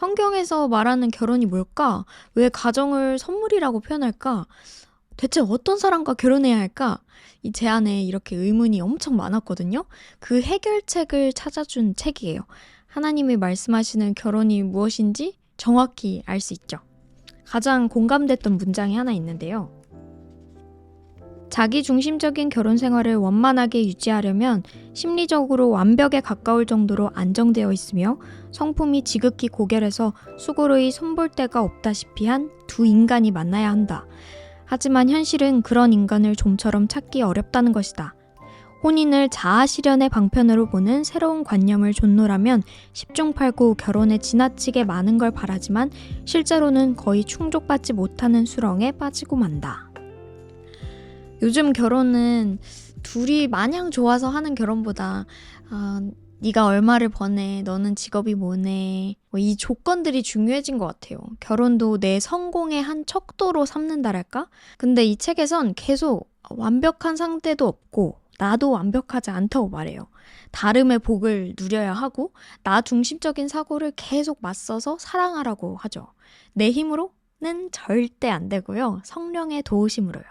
성경에서 말하는 결혼이 뭘까? 왜 가정을 선물이라고 표현할까? 대체 어떤 사람과 결혼해야 할까? 이 제 안에 이렇게 의문이 엄청 많았거든요. 그 해결책을 찾아준 책이에요. 하나님이 말씀하시는 결혼이 무엇인지 정확히 알 수 있죠. 가장 공감됐던 문장이 하나 있는데요. 자기 중심적인 결혼 생활을 원만하게 유지하려면 심리적으로 완벽에 가까울 정도로 안정되어 있으며 성품이 지극히 고결해서 수고로이 손볼 데가 없다시피 한 두 인간이 만나야 한다. 하지만 현실은 그런 인간을 좀처럼 찾기 어렵다는 것이다. 혼인을 자아 실현의 방편으로 보는 새로운 관념을 존노라면 10중 8구 결혼에 지나치게 많은 걸 바라지만 실제로는 거의 충족받지 못하는 수렁에 빠지고 만다. 요즘 결혼은 둘이 마냥 좋아서 하는 결혼보다 아, 네가 얼마를 버네, 너는 직업이 뭐네, 뭐 이 조건들이 중요해진 것 같아요. 결혼도 내 성공의 한 척도로 삼는다랄까? 근데 이 책에선 계속 완벽한 상대도 없고 나도 완벽하지 않다고 말해요. 다름의 복을 누려야 하고 나 중심적인 사고를 계속 맞서서 사랑하라고 하죠. 내 힘으로는 절대 안 되고요. 성령의 도우심으로요.